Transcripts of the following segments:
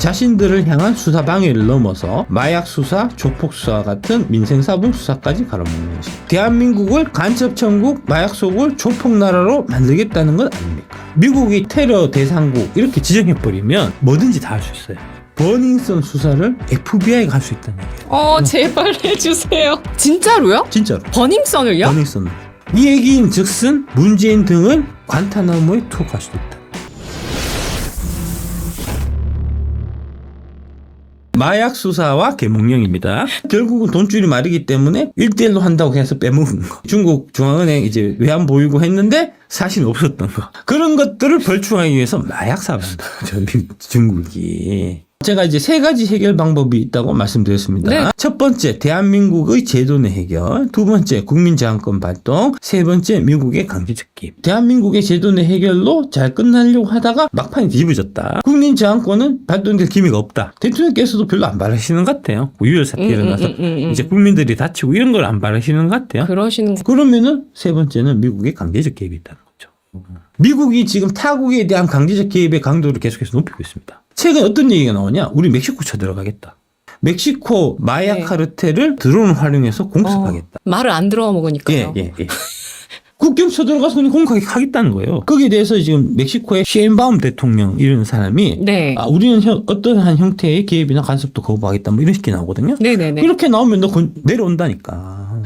자신들을 향한 수사 방해를 넘어서 마약 수사, 조폭 수사 같은 민생사분 수사까지 갈아먹는 것입니다. 대한민국을 간첩 천국, 마약 속을 조폭 나라로 만들겠다는 건 아닙니까? 미국이 테러 대상국 이렇게 지정해 버리면 뭐든지 다 할 수 있어요. 버닝썬 수사를 FBI가 할 수 있다는 얘기예요. 어, 제발 해주세요. 진짜로요? 진짜로. 버닝썬을요? 버닝썬. 이 얘기인 즉슨 문재인 등을 관타나무에 투옥할 수도 있다. 마약 수사와 개몽령입니다. 결국은 돈줄이 마르기 때문에 1대1로 한다고 해서 빼먹은 거. 중국 중앙은행 이제 외환 보유고 했는데 사실 없었던 거. 그런 것들을 벌충하기 위해서 마약 사업을 한다. 저 미- 중국이. 제가 이제 세 가지 해결 방법이 있다고 말씀드렸습니다. 네. 첫 번째, 대한민국의 제도 내 해결. 두 번째, 국민 저항권 발동. 세 번째, 미국의 강제적 개입. 대한민국의 제도 내 해결로 잘 끝나려고 하다가 막판이 뒤집어졌다. 국민 저항권은 발동될 기미가 없다. 대통령께서도 별로 안 바라시는 것 같아요. 유혈 사태 음, 일어나서 음, 음, 음, 음. 이제 국민들이 다치고 이런 걸 안 바라시는 것 같아요. 그러시는 거. 그러면은 세 번째는 미국의 강제적 개입이 있다는 거죠. 미국이 지금 타국에 대한 강제적 개입의 강도를 계속해서 높이고 있습니다. 최근 어떤 얘기가 나오냐? 우리 멕시코 쳐 들어가겠다. 멕시코 마약 네. 카르텔을 드론을 활용해서 공습하겠다. 어, 말을 안 들어 먹으니까요. 예, 예, 예. 국경 쳐들어가서 그냥 공격하겠다는 거예요. 거기에 대해서 지금 멕시코의 셰인바움 대통령 이런 사람이 네. 아, 우리는 형- 어떠한 형태의 개입이나 간섭도 거부하겠다 뭐 이런 식이 나오거든요. 네네네. 이렇게 나오면 너 건- 내려온다니까.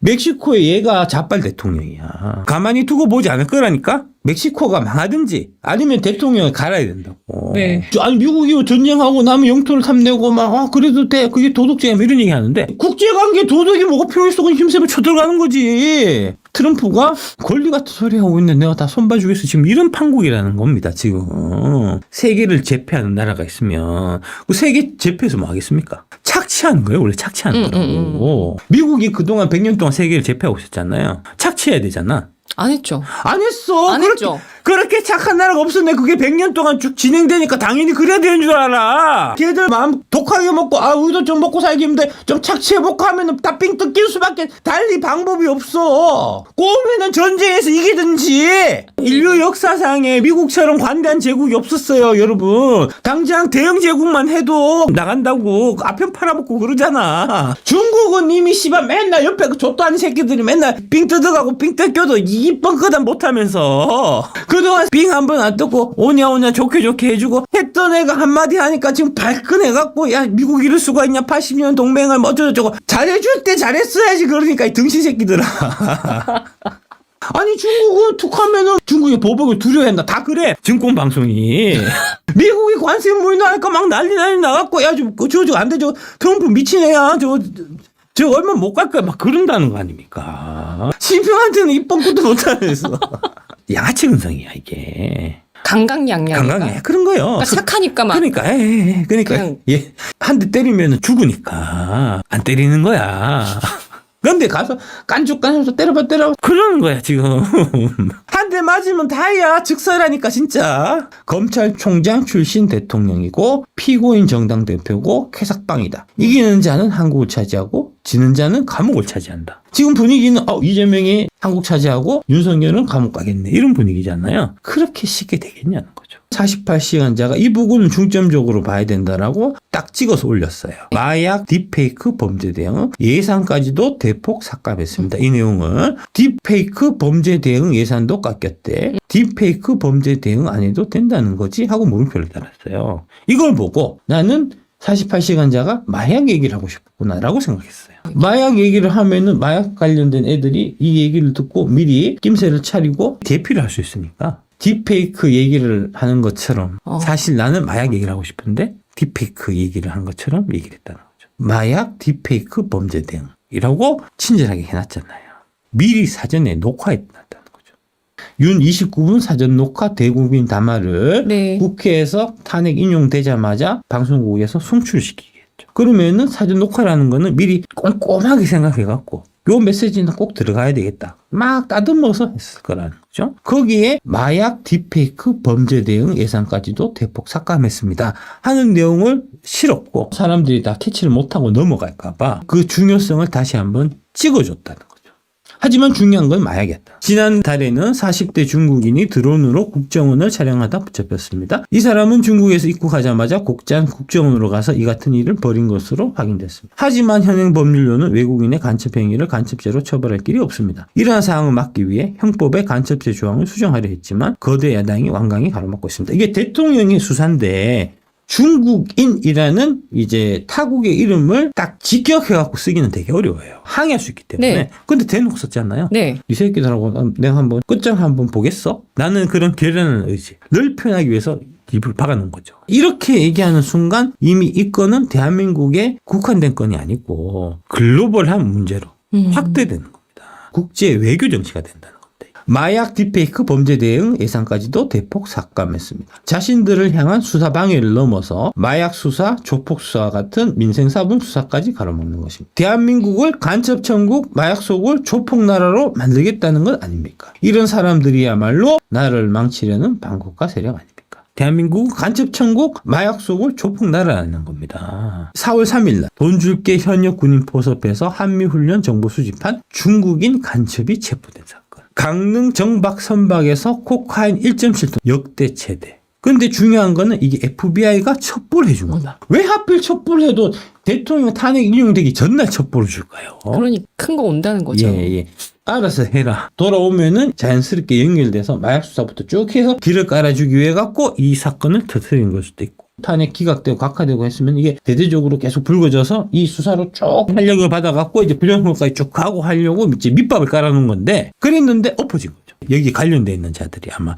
멕시코의 얘가 자빨 대통령이야. 가만히 두고 보지 않을 거라니까? 멕시코가 망하든지 아니면 대통령을 갈아야 된다고. 네. 저, 아니, 미국이 전쟁하고 남의 영토를 탐내고 막, 아, 그래도 돼. 그게 도덕적이야. 뭐 이런 얘기 하는데 국제관계 도덕이 뭐가 필요 있어. 그냥 힘세면 쳐들어가는 거지. 트럼프가 권리 같은 소리 하고 있는데 내가 다 손봐주겠어. 지금 이런 판국이라는 겁니다. 지금. 세계를 제패하는 나라가 있으면 그 세계 제패해서 뭐 하겠습니까? 착취하는 거예요. 원래 착취하는 음, 거라고. 미국이 그동안 100년 동안 세계를 제패하고 있었잖아요. 착취해야 되잖아. 안 했죠. 안 했어. 안 그렇게, 했죠. 그렇게 착한 나라가 없었네. 그게 100년 동안 쭉 진행되니까 당연히 그래야 되는 줄 알아. 걔들 마음 독하게 먹고, 아, 우리도 좀 먹고 살기 힘든데, 좀 착취해볼까 하면은 다삥 뜯길 수밖에 달리 방법이 없어. 꼬우면은 전쟁에서 이기든지. 인류 역사상에 미국처럼 관대한 제국이 없었어요, 여러분. 당장 대영 제국만 해도 나간다고 아편 팔아먹고 그러잖아. 중국은 이미 씨발 맨날 옆에 그 족도 아닌 새끼들이 맨날 삥 뜯어가고 삥 뜯겨도 이번 거다 못하면서. 그동안 삥한번안 뜯고 오냐 오냐 좋게 좋게 해주고 했던 애가 한마디 하니까 지금 발끈해갖고 야 미국 이럴 수가 있냐? 80년 동맹을 뭐 어쩌고저쩌고 잘해줄 때 잘했어야지 그러니까 이 등신 새끼들아. 아니 중국은 툭하면은 중국의 보복을 두려워한다. 다 그래 증권 방송이. 미국이 관세 물나니까 막 난리 난리 나갖고 야저저 안 되죠 트럼프 미친 애야. 저 저 얼마 못 갈 거야. 막 그런다는 거 아닙니까? 신평한테는 입번꾸도 못하면서 양아치 근성이야 이게. 강강양양. 강강해. 그런 거요. 그러니까 착하니까 막. 그러니까 예, 예, 그러니까 그냥- 예, 한 대 때리면 죽으니까 안 때리는 거야. 근데 가서 깐죽깐죽 때려봐 때려 그러는 거야 지금. 한 대 맞으면 다야 즉사라니까 진짜. 검찰총장 출신 대통령이고 피고인 정당 대표고 캐삭방이다. 이기는 자는 한국을 차지하고 지는 자는 감옥을 차지한다 지금 분위기는 어 이재명이 한국 차지하고 윤석열은 감옥 가겠네 이런 분위기잖아요 그렇게 쉽게 되겠냐는 거죠 48시간자가 이 부분은 중점적으로 봐야 된다라고 딱 찍어서 올렸어요. 마약 딥페이크 범죄 대응 예산까지도 대폭 삭감했습니다. 이 내용은 딥페이크 범죄 대응 예산도 깎였대. 딥페이크 범죄 대응 안 해도 된다는 거지 하고 물음표를 달았어요. 이걸 보고 나는 48시간자가 마약 얘기를 하고 싶구나라고 생각했어요. 마약 얘기를 하면은 마약 관련된 애들이 이 얘기를 듣고 미리 낌새를 차리고 대피를 할 수 있으니까 딥페이크 얘기를 하는 것처럼 어. 사실 나는 마약 얘기를 하고 싶은데 딥페이크 얘기를 하는 것처럼 얘기를 했다는 거죠. 마약 딥페이크 범죄 대응이라고 친절하게 해놨잖아요. 미리 사전에 녹화했다는 거죠. 윤 29분 사전 녹화 대국민 담화를 네. 국회에서 탄핵 인용되자마자 방송국에서 송출시키겠죠. 그러면은 사전 녹화라는 거는 미리 꼼꼼하게 생각해갖고 요 메시지는 꼭 들어가야 되겠다. 막 따듬어서 했을 거라는 거죠. 거기에 마약 딥페이크 범죄 대응 예산까지도 대폭 삭감했습니다. 하는 내용을 실었고 사람들이 다 캐치를 못하고 넘어갈까봐 그 중요성을 다시 한번 찍어줬다는 거죠. 하지만 중요한 건 마약이었다. 지난달에는 40대 중국인이 드론으로 국정원을 촬영하다 붙잡혔습니다. 이 사람은 중국에서 입국하자마자 곡장 국정원으로 가서 이 같은 일을 벌인 것으로 확인됐습니다. 하지만 현행 법률로는 외국인의 간첩 행위를 간첩죄로 처벌할 길이 없습니다. 이러한 사항을 막기 위해 형법에 간첩죄 조항을 수정하려 했지만 거대 야당이 완강히 가로막고 있습니다. 이게 대통령의 수사인데 중국인이라는 이제 타국의 이름을 딱 직역해갖고 쓰기는 되게 어려워요. 항의할 수 있기 때문에. 네. 근데 대놓고 썼잖아요. 네. 이 새끼들하고 내가 한번 끝장 한번 보겠어? 나는 그런 결연한 의지. 늘 표현하기 위해서 입을 박아놓은 거죠. 이렇게 얘기하는 순간 이미 이 건은 대한민국의 국한된 건이 아니고 글로벌한 문제로 음. 확대되는 겁니다. 국제 외교 정치가 된다는 겁니다. 마약 딥페이크 범죄 대응 예산까지도 대폭 삭감했습니다. 자신들을 향한 수사 방해를 넘어서 마약 수사, 조폭 수사와 같은 민생 사분 수사까지 가로막는 것입니다. 대한민국을 간첩 천국, 마약 속을 조폭 나라로 만들겠다는 것 아닙니까? 이런 사람들이야말로 나라를 망치려는 반국가 세력 아닙니까? 대한민국은 간첩 천국, 마약 속을 조폭 나라라는 겁니다. 4월 3일 날 돈 줄게 현역 군인 포섭해서 한미훈련 정보 수집한 중국인 간첩이 체포된 사건. 강릉 정박 선박에서 코카인 1.7톤 역대 최대. 근데 중요한 거는 이게 FBI가 첩보를 해준 거다. 왜 하필 첩보를 해도 대통령 탄핵 인용되기 전날 첩보를 줄까요? 그러니 큰 거 온다는 거죠. 예, 예. 알아서 해라. 돌아오면은 자연스럽게 연결돼서 마약 수사부터 쭉 해서 길을 깔아주기 위해 갖고 이 사건을 터뜨린 걸 수도 있고. 탄핵 기각되고 각하되고 했으면 이게 대대적으로 계속 불거져서 이 수사로 쭉 탄력을 받아갖고 이제 불량물까지 쭉 가고 하려고 이제 밑밥을 깔아놓은 건데 그랬는데 엎어진 거죠. 여기 관련돼 있는 자들이 아마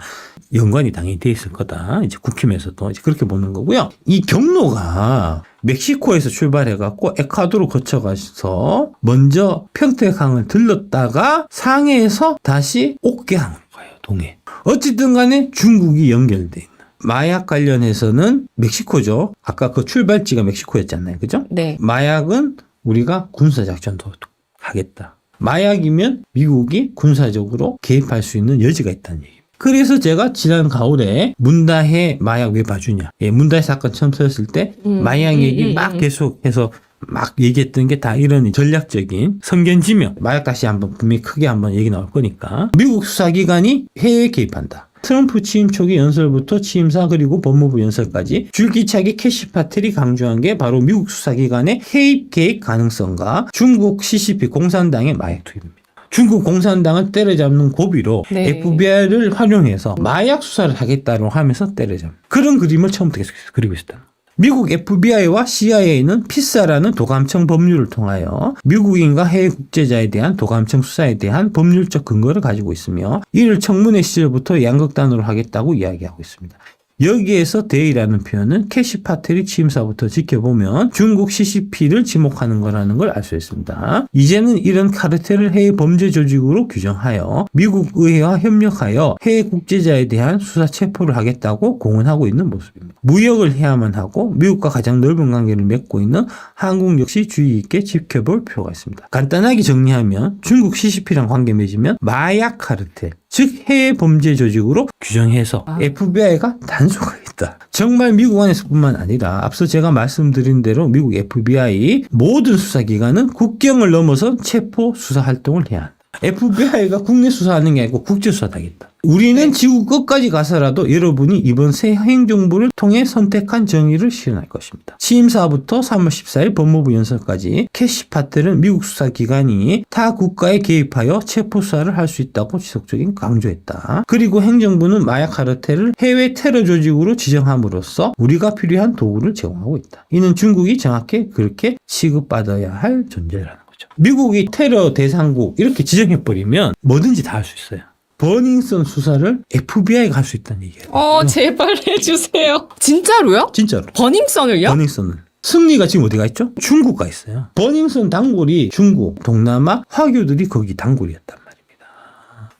연관이 당연히 돼 있을 거다. 이제 국힘에서도 이제 그렇게 보는 거고요. 이 경로가 멕시코에서 출발해갖고 에콰도르 거쳐가서 먼저 평택항을 들렀다가 상해에서 다시 옥계항으로 가요. 동해. 어쨌든 간에 중국이 연결돼 있는. 마약 관련해서는 멕시코죠. 아까 그 출발지가 멕시코였잖아요. 그죠? 네. 마약은 우리가 군사작전도 하겠다. 마약이면 미국이 군사적으로 개입할 수 있는 여지가 있다는 얘기입니다. 그래서 제가 지난 가을에 문다해 마약 왜 봐주냐. 예, 문다해 사건 처음 터졌을 때 음, 마약 음, 얘기 음, 막 음. 계속해서 막 얘기했던 게 다 이런 전략적인 성견지명. 마약 다시 한번 분명히 크게 한번 얘기 나올 거니까. 미국 수사기관이 해외에 개입한다. 트럼프 취임 초기 연설부터 취임사 그리고 법무부 연설까지 줄기차게 캐시파틀이 강조한 게 바로 미국 수사기관의 해입 계획 가능성과 중국 CCP 공산당의 마약 투입입니다. 중국 공산당을 때려잡는 고비로 네. FBI를 활용해서 마약 수사를 하겠다고 하면서 때려잡는 그런 그림을 처음부터 계속 그리고 있었다. 미국 FBI와 CIA는 피사라는 도감청 법률을 통하여 미국인과 해외 국제자에 대한 도감청 수사에 대한 법률적 근거를 가지고 있으며 이를 청문회 시절부터 양극단으로 하겠다고 이야기하고 있습니다. 여기에서 대의라는 표현은 캐시 파텔이 취임사부터 지켜보면 중국 CCP를 지목하는 거라는 걸 알 수 있습니다. 이제는 이런 카르텔을 해외 범죄 조직으로 규정하여 미국 의회와 협력하여 해외 국제자에 대한 수사 체포를 하겠다고 공언하고 있는 모습입니다. 무역을 해야만 하고 미국과 가장 넓은 관계를 맺고 있는 한국 역시 주의 있게 지켜볼 필요가 있습니다. 간단하게 정리하면 중국 CCP랑 관계 맺으면 마약 카르텔 즉 해외 범죄 조직으로 규정해서 아. FBI가 단속하겠다. 정말 미국 안에서뿐만 아니라 앞서 제가 말씀드린 대로 미국 FBI 모든 수사기관은 국경을 넘어선 체포 수사 활동을 해야 한다. FBI가 국내 수사하는 게 아니고 국제 수사하겠다. 우리는 지구 끝까지 가서라도 여러분이 이번 새 행정부를 통해 선택한 정의를 실현할 것입니다. 취임사부터 3월 14일 법무부 연설까지 캐시 파텔은 미국 수사기관이 타 국가에 개입하여 체포 수사를 할 수 있다고 지속적인 강조했다. 그리고 행정부는 마약 카르텔을 해외 테러 조직으로 지정함으로써 우리가 필요한 도구를 제공하고 있다. 이는 중국이 정확히 그렇게 취급받아야 할 존재라는 거죠. 미국이 테러 대상국 이렇게 지정해버리면 뭐든지 다 할 수 있어요. 버닝썬 수사를 FBI가 할 수 있다는 얘기예요. 어, 제발 해주세요. 진짜로요? 진짜로. 버닝썬을요? 버닝썬은. 승리가 지금 어디가 있죠? 중국 가 있어요. 버닝썬 단골이 중국, 동남아 화교들이 거기 단골이었단 말입니다.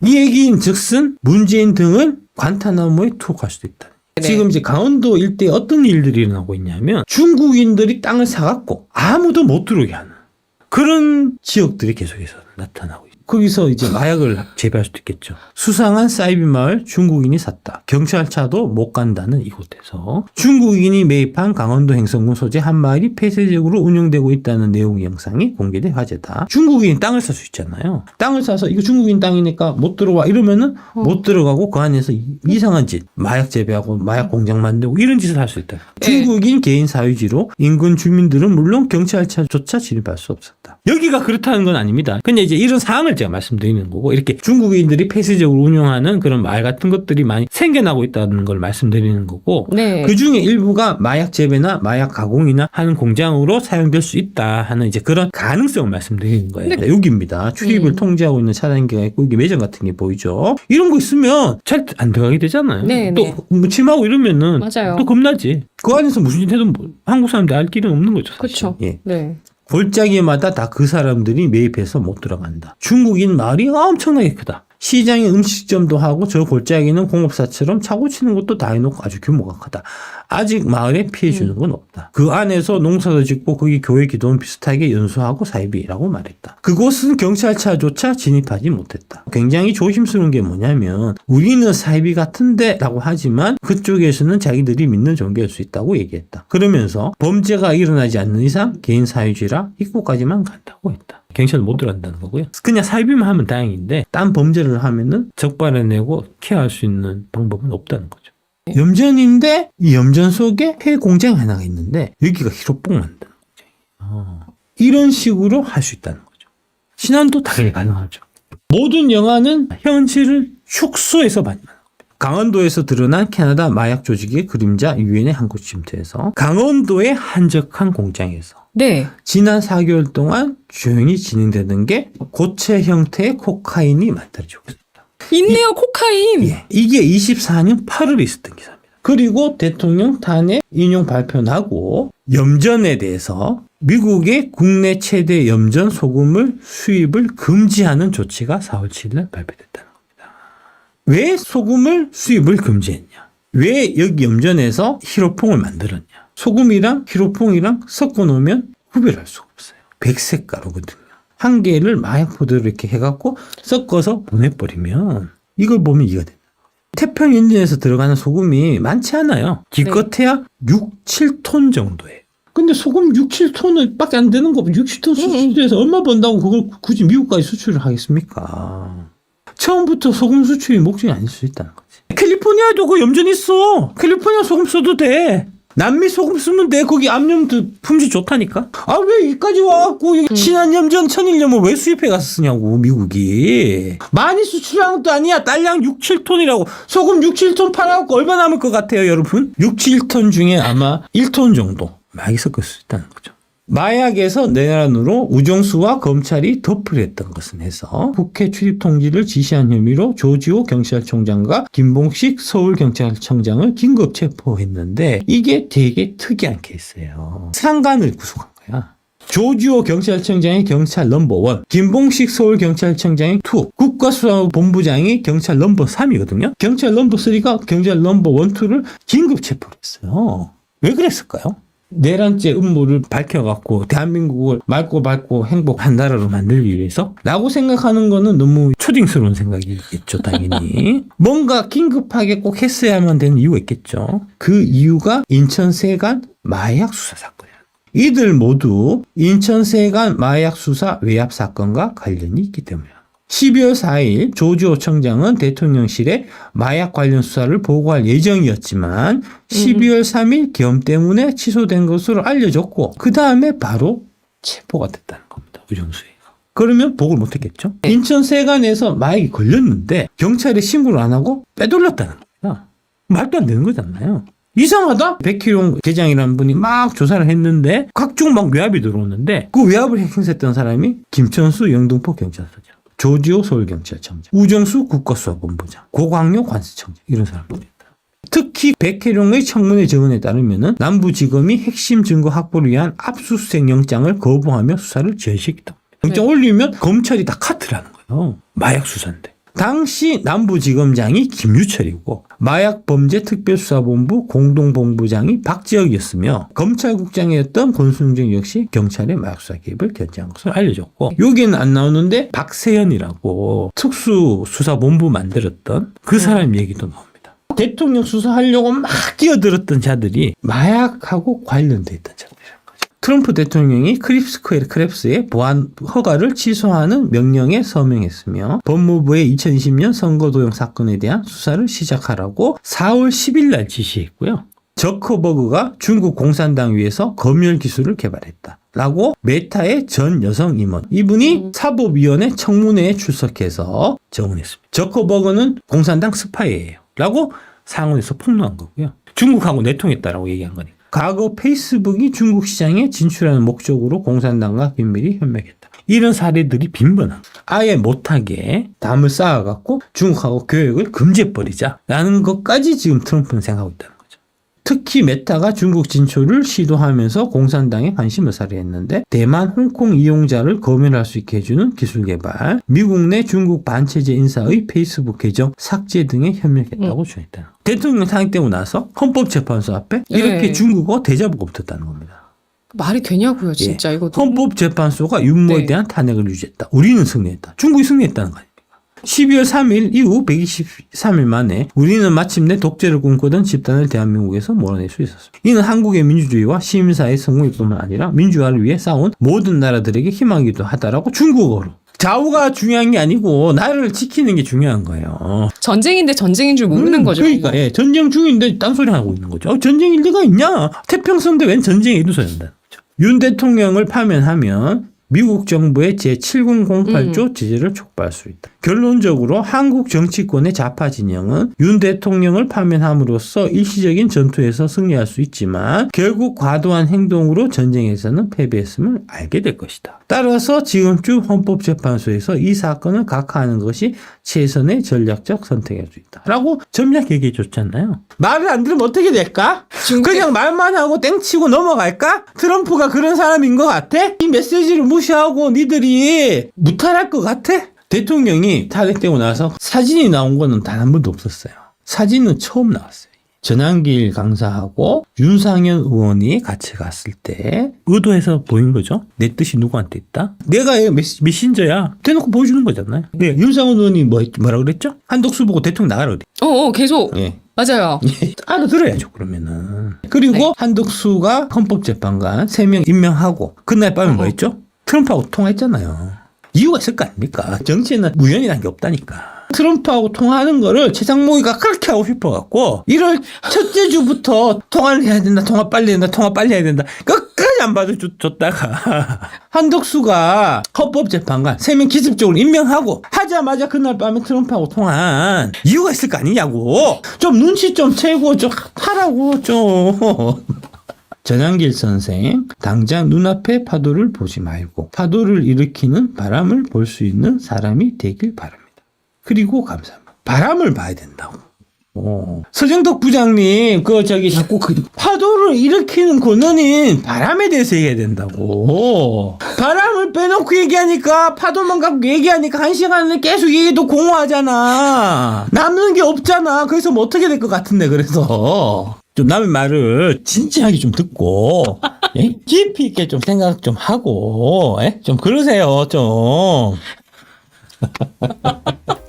이 얘기인 즉슨 문재인 등을 관타나모에 투옥할 수도 있다. 네. 지금 이제 강원도 일대에 어떤 일들이 일어나고 있냐면 중국인들이 땅을 사갖고 아무도 못 들어오게 하는 그런 지역들이 계속해서 나타나고. 거기서 이제 마약을 재배할 수도 있겠죠. 수상한 사이비 마을 중국인이 샀다. 경찰차도 못 간다는 이곳에서 중국인이 매입한 강원도 행성군 소재 한 마을이 폐쇄적으로 운영되고 있다는 내용의 영상이 공개돼 화제다. 중국인이 땅을 살 수 있잖아요. 땅을 사서 이거 중국인 땅이니까 못 들어와 이러면은 못 들어가고 그 안에서 이- 이상한 짓, 마약 재배하고 마약 공장 만들고 이런 짓을 할 수 있다. 중국인 개인 사유지로 인근 주민들은 물론 경찰차조차 진입할 수 없었다. 여기가 그렇다는 건 아닙니다. 근데 이제 이런 사항을 제가 말씀드리는 거고 이렇게 중국인들이 폐쇄적으로 운영하는 그런 말 같은 것들이 많이 생겨나고 있다는 걸 말씀드리는 거고 네. 그 중에 일부가 마약 재배나 마약 가공이나 하는 공장으로 사용될 수 있다 하는 이제 그런 가능성을 말씀드리는 거예요. 네, 여기입니다. 출입을 음. 통제하고 있는 차단기가 있고 이게 매점 같은 게 보이죠. 이런 거 있으면 잘 안 들어가게 되잖아요. 네, 네. 또뭐 침하고 이러면은 맞아요. 또 겁나지. 그 안에서 무슨 짓 해도 뭐 한국 사람들 알 길은 없는 거죠. 사실. 그렇죠. 예. 네. 골짜기마다 다 그 사람들이 매입해서 못 들어간다. 중국인 마을이 엄청나게 크다. 시장에 음식점도 하고 저 골짜기는 공업사처럼 차고 치는 것도 다 해놓고 아주 규모가 크다. 아직 마을에 피해 주는 건 없다. 그 안에서 농사도 짓고 거기 교회 기도는 비슷하게 연수하고 사이비라고 말했다. 그곳은 경찰차조차 진입하지 못했다. 굉장히 조심스러운 게 뭐냐면 우리는 사이비 같은데 라고 하지만 그쪽에서는 자기들이 믿는 종교일 수 있다고 얘기했다. 그러면서 범죄가 일어나지 않는 이상 개인 사유지라 입구까지만 간다고 했다. 경찰 못 들어간다는 거고요. 그냥 사이비만 하면 다행인데 딴 범죄를 하면은 적발해내고 케어할 수 있는 방법은 없다는 거죠. 염전인데 이 염전 속에 폐 공장 하나가 있는데 여기가 히로뽕 만드는 공장이에요. 이런 식으로 할 수 있다는 거죠. 신안도 당연히 가능하죠. 모든 영화는 현실을 축소해서 만든 강원도에서 드러난 캐나다 마약 조직의 그림자 유엔의 한국 침투에서 강원도의 한적한 공장에서 네. 지난 4개월 동안 조용히 진행되는 게 고체 형태의 코카인이 만들어지고 있습니다. 있네요, 코카인. 예, 이게 24년 8월에 있었던 기사입니다. 그리고 대통령 탄핵 인용 발표 나고 염전에 대해서 미국의 국내 최대 염전 소금을 수입을 금지하는 조치가 4월 7일 발표됐다는 겁니다. 왜 소금을 수입을 금지했냐? 왜 여기 염전에서 히로퐁을 만들었냐? 소금이랑 히로퐁이랑 섞어 놓으면 구별할 수가 없어요. 백색 가루거든요. 한 개를 마약 포도로 이렇게 해갖고 섞어서 보내버리면 이걸 보면 이해가 됩니다. 태평 엔진에서 들어가는 소금이 많지 않아요. 기껏해야 6, 7톤 정도예요. 근데 소금 6, 7톤은 밖에 안 되는 거 6, 7톤 수출해서 얼마 번다고 그걸 굳이 미국까지 수출을 하겠습니까? 처음부터 소금 수출이 목적이 아닐 수 있다는 거지. 캘리포니아도 그 염전 있어. 캘리포니아 소금 써도 돼. 남미 소금 쓰면 돼. 거기 암염도 품질 좋다니까. 아 왜 여기까지 와갖고 여기 친한 염전 천일염을 왜 수입해 가서 쓰냐고 미국이. 많이 수출한 것도 아니야. 딸량 6, 7톤이라고. 소금 6, 7톤 팔아갖고 얼마 남을 것 같아요 여러분? 6, 7톤 중에 아마 1톤 정도 마약이 섞을 수 있다는 거죠. 마약에서 내란으로 우정수와 검찰이 덮을 했던 것은 해서 국회 출입 통지를 지시한 혐의로 조지호 경찰청장과 김봉식 서울경찰청장을 긴급 체포했는데 이게 되게 특이한 케이스예요. 상관을 구속한 거야. 조지호 경찰청장이 경찰 넘버원, 김봉식 서울경찰청장이 투, 국가수사본부장이 경찰 넘버 3이거든요. 경찰 넘버 3가 경찰 넘버 1, 2를 긴급 체포를 했어요. 왜 그랬을까요? 내란죄 음모를 밝혀갖고 대한민국을 맑고 밝고 행복한 나라로 만들기 위해서? 라고 생각하는 거는 너무 초딩스러운 생각이겠죠, 당연히. 뭔가 긴급하게 꼭 했어야만 되는 이유가 있겠죠. 그 이유가 인천 세관 마약 수사 사건이에요. 이들 모두 인천 세관 마약 수사 외압 사건과 관련이 있기 때문이에요. 12월 4일 조지호 청장은 대통령실에 마약 관련 수사를 보고할 예정이었지만 12월 3일 겸 때문에 취소된 것으로 알려졌고 그 다음에 바로 체포가 됐다는 겁니다. 우정수가. 그러면 보고를 못했겠죠. 인천 세관에서 마약이 걸렸는데 경찰에 신고를 안 하고 빼돌렸다는 겁니다. 말도 안 되는 거잖아요. 이상하다? 백희룡 계장이라는 분이 막 조사를 했는데 각종 막 외압이 들어오는데 그 외압을 행사했던 사람이 김천수 영등포 경찰서장, 조지호 서울경찰청장, 우정수 국가수사본부장, 고광료 관세청장 이런 사람들이다. 특히 백혜룡의 청문회 증언에 따르면 남부지검이 핵심 증거 확보를 위한 압수수색 영장을 거부하며 수사를 지연시켰다. 영장 올리면 검찰이 다 카트라는 거예요. 마약 수사인데. 당시 남부지검장이 김유철이고 마약범죄특별수사본부 공동본부장이 박지혁이었으며 검찰국장이었던 권순정 역시 경찰의 마약수사 개입을 견제한 것으로 알려졌고 여기는 안 나오는데 박세현이라고 특수수사본부 만들었던 그 사람 얘기도 나옵니다. 대통령 수사하려고 막 끼어들었던 자들이 마약하고 관련돼 있던 거죠. 트럼프 대통령이 크립스퀘어 크랩스의 보안 허가를 취소하는 명령에 서명했으며 법무부의 2020년 선거 도용 사건에 대한 수사를 시작하라고 4월 10일 날 지시했고요. 저커버그가 중국 공산당 위에서 검열 기술을 개발했다. 라고 메타의 전 여성 임원 이분이 사법위원회 청문회에 출석해서 정언했습니다. 저커버그는 공산당 스파이예요. 라고 상원에서 폭로한 거고요. 중국하고 내통했다라고 얘기한 거니까. 과거 페이스북이 중국 시장에 진출하는 목적으로 공산당과 긴밀히 협력했다. 이런 사례들이 빈번한. 아예 못하게 담을 쌓아갖고 중국하고 교역을 금지해버리자. 라는 것까지 지금 트럼프는 생각하고 거죠. 특히 메타가 중국 진출을 시도하면서 공산당에 관심을 살해했는데 대만, 홍콩 이용자를 검열할 수 있게 해주는 기술 개발, 미국 내 중국 반체제 인사의 페이스북 계정 삭제 등에 협력했다고 주장했다. 대통령 탄핵되고 나서 헌법재판소 앞에 이렇게 예. 중국어 대자보가 붙었다는 겁니다. 말이 되냐고요, 진짜 이거. 헌법재판소가 윤모에 네. 대한 탄핵을 유지했다. 우리는 승리했다. 중국이 승리했다는 거 아닙니까? 12월 3일 이후 123일 만에 우리는 마침내 독재를 꿈꾸던 집단을 대한민국에서 몰아낼 수 있었습니다. 이는 한국의 민주주의와 시민사회 성공뿐만 아니라 민주화를 위해 싸운 모든 나라들에게 희망이기도 하다라고 중국어로. 좌우가 중요한 게 아니고 나라를 지키는 게 중요한 거예요. 전쟁인데 전쟁인 줄 모르는 음, 거죠. 그러니까 예, 전쟁 중인데 딴소리 하고 있는 거죠. 어, 전쟁일 리가 있냐? 태평성인데 웬 전쟁에 거죠. 윤 대통령을 파면하면 미국 정부의 제7008조 제재를 촉발할 수 있다. 결론적으로 한국 정치권의 좌파 진영은 윤 대통령을 파면함으로써 일시적인 전투에서 승리할 수 있지만 결국 과도한 행동으로 전쟁에서는 패배했음을 알게 될 것이다. 따라서 지금쯤 헌법재판소에서 이 사건을 각하하는 것이 최선의 전략적 선택일 수 있다. 라고 전략 얘기해 줬잖아요. 말을 안 들으면 어떻게 될까? 그냥 말만 하고 땡치고 넘어갈까? 트럼프가 그런 사람인 것 같아? 이 메시지를 무시하고 니들이 무탈할 것 같아? 대통령이 탄핵되고 나서 사진이 나온 거는 단 한 번도 없었어요. 사진은 처음 나왔어요. 전한길 강사하고 윤상현 의원이 같이 갔을 때 의도해서 보인 거죠. 내 뜻이 누구한테 있다? 내가 얘 메시, 메신저야. 대놓고 보여주는 거잖아요. 네, 윤상현 의원이 뭐, 했- 뭐라 그랬죠? 한독수 보고 대통령 나가라 그래. 어, 어, 계속. 예. 맞아요. 알아들어야죠, 그러면은. 그리고 네. 한덕수가 헌법재판관 3명 임명하고, 그날 밤에 뭐 어. 했죠? 트럼프하고 통화했잖아요. 이유가 있을 거 아닙니까? 정치에는 우연이라는 게 없다니까. 트럼프하고 통화하는 거를 최상목이가 그렇게 하고 싶어갖고, 1월 첫째 주부터 통화를 해야 된다, 통화 빨리 해야 된다, 통화 빨리 해야 된다. 끝까지 안 받아줬다가, 한덕수가 헌법재판관 3명 기습적으로 임명하고, 하자마자 그날 밤에 트럼프하고 통화한 이유가 있을 거 아니냐고. 좀 눈치 좀 채고 좀 하라고, 좀. 전한길 선생, 당장 눈앞의 파도를 보지 말고 파도를 일으키는 바람을 볼 수 있는 사람이 되길 바랍니다. 그리고 감사합니다. 바람을 봐야 된다고. 어. 서정덕 부장님, 그, 저기, 자꾸 그, 파도를 일으키는 권한인 바람에 대해서 얘기해야 된다고. 바람을 빼놓고 얘기하니까, 파도만 갖고 얘기하니까, 한 시간을 계속 얘기도 공허하잖아. 남는 게 없잖아. 그래서 뭐 어떻게 될 것 같은데, 그래서. 좀 남의 말을 진지하게 좀 듣고, 예? 깊이 있게 좀 생각 좀 하고, 예? 좀 그러세요, 좀.